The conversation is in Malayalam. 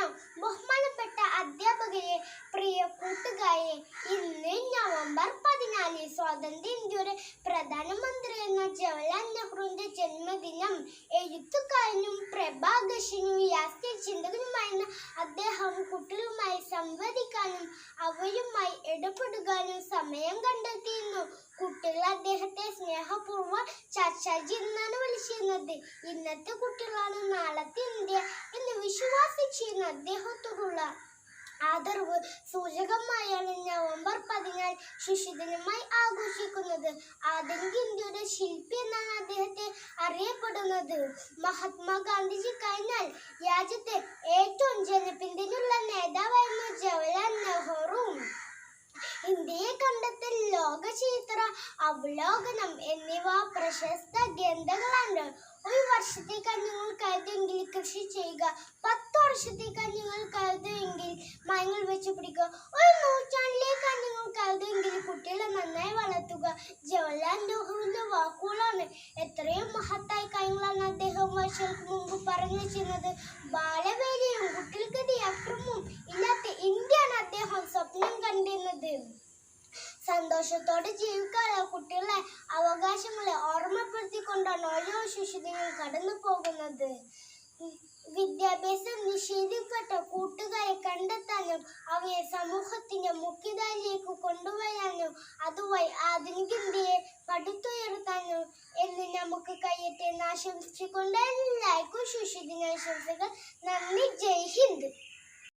ശുഭദിനം ബഹുമാനപ്പെട്ട അധ്യാപകരെ പ്രിയ കൂട്ടുകാരെ ഇന്ന് നവംബർ പതിനാല് സ്വാതന്ത്ര്യ ഇന്ത്യയുടെ പ്രധാനമന്ത്രി എന്ന ജവഹർലാൽ നെഹ്റുവിന്റെ ജന്മദിനം എഴുത്തുകാരനും പ്രഭാകർഷനും യാസ്ത്രീയ ചിന്തകനുമായിരുന്ന അദ്ദേഹം കുട്ടികളുമായി സംവദിക്കാനും അവരുമായി ഇടപെടുവാനും സമയം കണ്ടെത്തിയിരുന്നു. കുട്ടികൾ അദ്ദേഹത്തെ സ്നേഹപൂർവം ചർച്ചാജി എന്നാണ് വിളിച്ചിരുന്നത്. ഇന്നത്തെ കുട്ടികളാണ് നാളത്തെ ഇന്ത്യ എന്ന് വിശ്വസിച്ചിരുന്ന അദ്ദേഹത്തോടുള്ള ആദരവ് സൂചകമായാണ് നവംബർ പതിനാല് ശിശുദിനമായി ആഘോഷിക്കുന്നത്. ആധുനിക ഇന്ത്യയുടെ ശില്പി എന്നാണ് അദ്ദേഹത്തെ അറിയപ്പെടുന്നത്. മഹാത്മാഗാന്ധിജി കഴിഞ്ഞാൽ രാജ്യത്തെ ഏറ്റവും ജനപിന്തുണയുള്ള നേതാവായിരുന്നു ജവഹർലാൽ നെഹ്റു. ഇന്ത്യയെ കണ്ടെത്തൽ ലോക ചരിത്ര അവലോകനം എന്നിവ പ്രശസ്ത ഗ്രന്ഥങ്ങളാണ്. ഒരു വർഷത്തേക്കാൾ നിങ്ങൾ കരുതെങ്കിൽ കൃഷി ചെയ്യുക. പത്ത് വർഷത്തേക്കാൾ നിങ്ങൾ കരുതുമെങ്കിൽ മരങ്ങൾ വെച്ച് പിടിക്കുക. ഒരു നൂറ്റാണ്ടിലേക്കാൾ നിങ്ങൾ കരുതുമെങ്കിൽ കുട്ടികളെ നന്നായി വളർത്തുക. ജവഹർലാൽ നെഹ്റുവിന്റെ വാക്കുകളാണ് എത്രയും മഹത്തായ കാര്യങ്ങളാണ് അദ്ദേഹം വർഷങ്ങൾക്ക് മുമ്പ് പറഞ്ഞു വെച്ചിരുന്നത്. ബാലവേലയും കുട്ടികൾക്കെതിരെ അക്രമവും ഇല്ലാത്ത ഇന്ത്യയാണ് അദ്ദേഹം സ്വപ്നം കണ്ടിരുന്നത്. സന്തോഷത്തോടെ ജീവിക്കാനുള്ള കുട്ടികളെ അവകാശങ്ങളെ ഓർമ്മപ്പെടുത്തിക്കൊണ്ടാണ് ഓരോ ശിശുദിനങ്ങൾ കടന്നു പോകുന്നത് വിദ്യാഭ്യാസം നിഷേധിക്കപ്പെട്ട കൂട്ടുകാരെ കണ്ടെത്താനും അവയെ സമൂഹത്തിന്റെ മുഖ്യധാരയിലേക്ക് കൊണ്ടുവരാനും അതുവഴി ആധുനിക ഇന്ത്യയെ പടുത്തുയർത്താനും എന്ന് നമുക്ക് കഴിയട്ടെ എന്ന് ആശംസിച്ചുകൊണ്ട് എല്ലാവർക്കും ശിശുദിനാശംസകൾ നന്ദി. ജയ് ഹിന്ദ്.